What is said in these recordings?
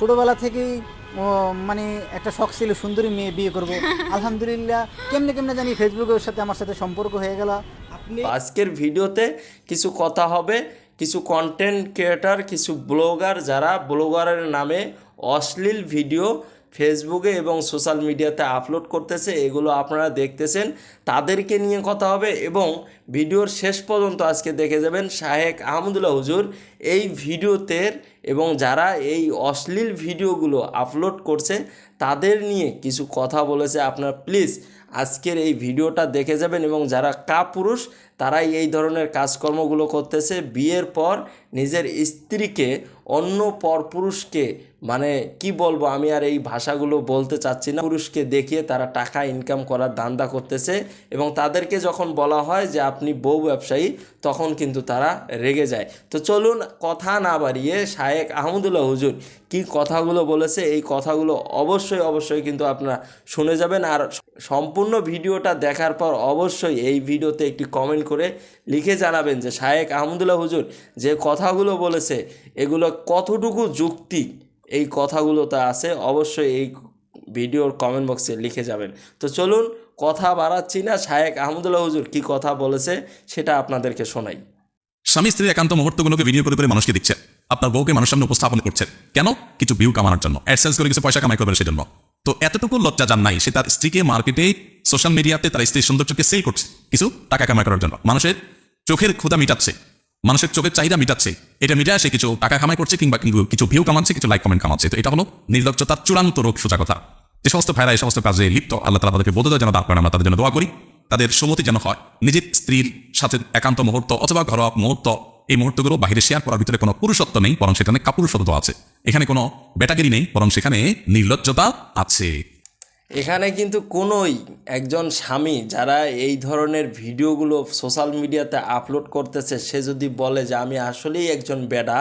ছোটোবেলা থেকেই মানে একটা শখ ছিল সুন্দরী মেয়ে বিয়ে করব। আলহামদুলিল্লাহ কেমনে কেমনে জানি ফেসবুকের সাথে আমার সাথে সম্পর্ক হয়ে গেল। আপনি আজকের ভিডিওতে কিছু কথা হবে কিছু কন্টেন্ট ক্রিয়েটার কিছু ব্লগার যারা ব্লগারের নামে অশ্লীল ভিডিও ফেসবুকে এবং সোশ্যাল মিডিয়াতে আপলোড করতেছে এগুলো আপনারা দেখতেছেন। তাদেরকে নিয়ে কথা হবে এবং ভিডিওর শেষ পর্যন্ত আজকে দেখে যাবেন শাহেক আহমদুল্লাহ হুজুর। এই ভিডিওতে এবং যারা এই অশ্লীল ভিডিওগুলো আপলোড করছে, তাদের নিয়ে কিছু কথা বলেছে আপনার। প্লিজ আজকের এই ভিডিওটা দেখে যাবেন এবং যারা কাপুরুষ, তারাই এই ধরনের কাজকর্মগুলো করতেছে। বিয়ের পর নিজের স্ত্রীকে অন্য পরপুরুষকে মানে কি বলব, আমি আর এই ভাষাগুলো বলতে চাচ্ছি না। পুরুষকে দেখিয়ে তারা টাকা ইনকাম করার দান্দা করতেছে এবং তাদেরকে যখন বলা হয় যে আপনি বউ ব্যবসায়ী, তখন কিন্তু তারা রেগে যায়। তো চলুন কথা না বাড়িয়ে শায়েক আহমদুল্লাহ হুজুর কি কথাগুলো বলেছে, এই কথাগুলো অবশ্যই অবশ্যই কিন্তু আপনারা শুনে যাবেন। আর সম্পূর্ণ ভিডিওটা দেখার পর অবশ্যই এই ভিডিওতে একটি কমেন্ট করে লিখে জানাবেন যে শায়েক আহমদুল্লাহ হুজুর যে কথাগুলো বলেছে, এগুলো কতটুকু যুক্তি এই কথাগুলোতে আছে, অবশ্যই এই ভিডিওর কমেন্ট বক্সে লিখে যাবেন। তো চলুন কথা বাড়াচ্ছি না। শায়েক আহমদুল্লাহ হুজুর কি কথা বলেছে সেটা আপনাদেরকে শোনাই। স্বামী স্ত্রীর একান্ত মুহূর্তগুলোকে ভিডিও করে করে মানুষকে দিচ্ছে। আপনার বউকে মানুষের সামনে উপস্থাপন করছে। কেন? কিছু ভিউ কামানোর জন্য। অ্যাডসেন্স করে কিছু পয়সা কামাই করবেন সেজন্য। তো এতটুকু লজ্জা যান নাই, সে তার স্ত্রীকে মার্কেটে সোশ্যাল মিডিয়াতে তার স্ত্রীর সৌন্দর্যকে সেল করছে। কিছু টাকা কামাই করার জন্য। মানুষের চোখের ক্ষুদা মিটাচ্ছে। মানুষের চোখের চাহিদা মিটাচ্ছে। এটা মিটায় সে কিছু টাকা কামাই করছে কিংবা কিছু ভিউ কামাচ্ছে, কিছু লাইক কমেন্ট কামাচ্ছে। তো এটা হলো নির্লজ্জতার চূড়ান্ত রোগ সোজা কথা। যে সমস্ত ভাইরা এই সমস্ত কাজে লিপ্ত, আল্লাহ তালা তাদেরকে বোধ যেন দাঁড় করেন, আমরা তাদের জন্য দোয়া করি। তাদের সুমতি যেন হয়। নিজের স্ত্রীর সাথে একান্ত মুহূর্ত অথবা ঘরোয়া মুহূর্ত, এই মুহূর্তগুলো বাইরে শেয়ার করার ভিতরে কোনো পুরুষত্ব নেই, বরং সেখানে কাপুরুষত্ব আছে। এখানে কোনো বেটাগিরি নেই, বরং সেখানে নির্লজ্জতা আছে। এখানে কিন্তু কোনোই একজন স্বামী যারা এই ধরনের ভিডিওগুলো সোশ্যাল মিডিয়াতে আপলোড করতেছে, সে যদি বলে যে আমি আসলেই একজন বেডা,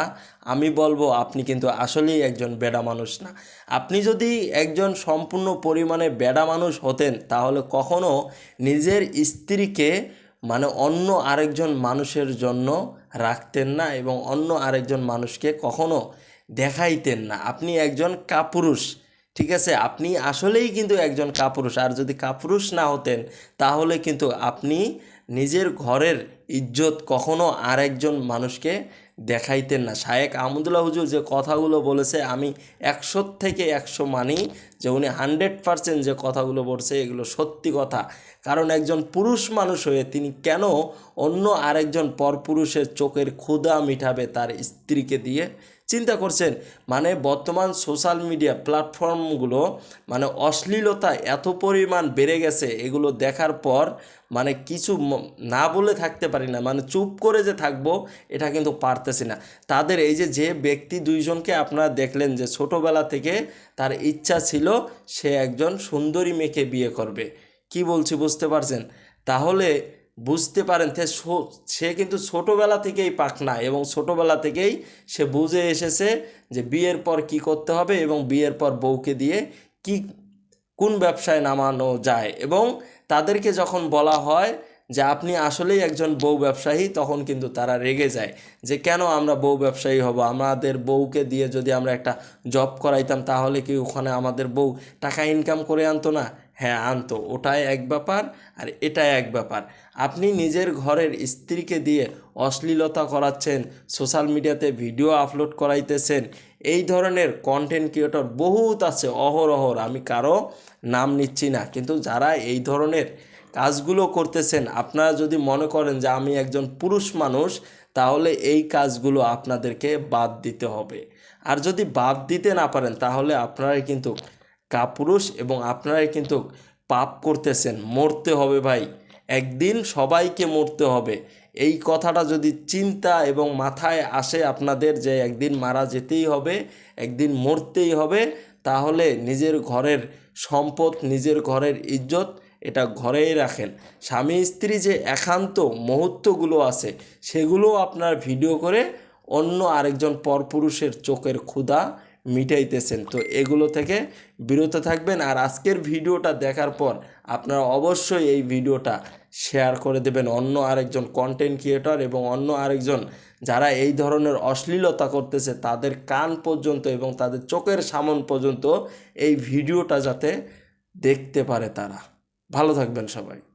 আমি বলব আপনি কিন্তু আসলেই একজন বেডা মানুষ না। আপনি যদি একজন সম্পূর্ণ পরিমাণে বেডা মানুষ হতেন, তাহলে কখনো নিজের স্ত্রীকে মানে অন্য আরেকজন মানুষের জন্য রাখতেন না এবং অন্য আরেকজন মানুষকে কখনো দেখাইতেন না। আপনি একজন কাপুরুষ ঠিক আছে? আপনি আসলেই কিন্তু একজন কাপুরুষ। আর যদি কাপুরুষ না হতেন, তাহলে কিন্তু আপনি নিজের ঘরের ইজ্জত কখনো আরেকজন মানুষকে দেখাইতেন না। শায়েক আহমদুল্লাহ হুজুর যে কথাগুলো বলেছে, আমি একশো থেকে একশো মানি যে উনি হান্ড্রেড পারসেন্ট যে কথাগুলো বলছে, এগুলো সত্যি কথা। কারণ একজন পুরুষ মানুষ হয়ে তিনি কেন অন্য আরেকজন পরপুরুষের চোখের ক্ষুধা মিঠাবে তার স্ত্রীকে দিয়ে? চিন্তা করছেন মানে বর্তমান সোশ্যাল মিডিয়া প্ল্যাটফর্মগুলো মানে অশ্লীলতা এত পরিমাণ বেড়ে গেছে, এগুলো দেখার পর মানে কিছু না বলে থাকতে পারি না মানে চুপ করে যে থাকব, এটা কিন্তু পারতেছি না। তাদের এই যে যে ব্যক্তি দুইজনকে আপনারা দেখলেন যে, ছোটোবেলা থেকে তার ইচ্ছা ছিল সে একজন সুন্দরী মেয়েকে বিয়ে করবে, কি বলছি বুঝতে পারছেন? তাহলে বুঝতে পারেন সো- কিন্তু ছোটোবেলা থেকেই পাকনা এবং ছোটোবেলা থেকেই সে বুঝে এসেছে যে বিয়ের পর কি করতে হবে এবং বিয়ের পর বউকে দিয়ে কি, কোন ব্যবসায় নামানো যায় এবং তাদেরকে যখন বলা হয় যে আপনি আসলেই একজন বউ ব্যবসায়ী, তখন কিন্তু তারা রেগে যায় যে কেন আমরা বউ ব্যবসায়ী হব? আমাদের বউকে দিয়ে যদি আমরা একটা জব করাইতাম, তাহলে কি ওখানে আমাদের বউ টাকা ইনকাম করে আনতো না? হ্যাঁ আনতো ওটাই এক ব্যাপার আর এটাই এক ব্যাপার। আপনি নিজের ঘরের স্ত্রীকে দিয়ে অশ্লীলতা করাচ্ছেন, সোশ্যাল মিডিয়াতে ভিডিও আপলোড করাইতেছেন, এই ধরনের কন্টেন্ট ক্রিয়েটর বহুত আছে অহরহর আমি কারও নাম নিচ্ছি না। কিন্তু যারা এই ধরনের কাজগুলো করতেছেন, আপনারা যদি মনে করেন যে আমি একজন পুরুষ মানুষ, তাহলে এই কাজগুলো আপনাদেরকে বাদ দিতে হবে। আর যদি বাদ দিতে না পারেন, তাহলে আপনারাই কিন্তু কাপুরুষ এবং আপনারাই কিন্তু পাপ করতেছেন, মরতে হবে ভাই। একদিন সবাইকে মরতে হবে। এই কথাটা যদি চিন্তা এবং মাথায় আসে আপনাদের যে একদিন মারা যেতেই হবে, একদিন মরতেই হবে, তাহলে নিজের ঘরের সম্পদ, নিজের ঘরের ইজ্জত এটা ঘরেই রাখেন। স্বামী স্ত্রী যে একান্ত মুহূর্তগুলো আছে সেগুলো আপনার ভিডিও করে অন্য আরেকজন পরপুরুষের চোখের ক্ষুধা মিটাইতেছেন। তো এগুলো থেকে বিরত থাকবেন। আর আজকের ভিডিওটা দেখার পর আপনারা অবশ্যই এই ভিডিওটা শেয়ার করে দেবেন অন্য আরেকজন কন্টেন্ট ক্রিয়েটর এবং অন্য আরেকজন যারা এই ধরনের অশ্লীলতা করতেছে, তাদের কান পর্যন্ত এবং তাদের চোখের সামন পর্যন্ত এই ভিডিওটা যাতে দেখতে পারে তারা। ভালো থাকবেন সবাই।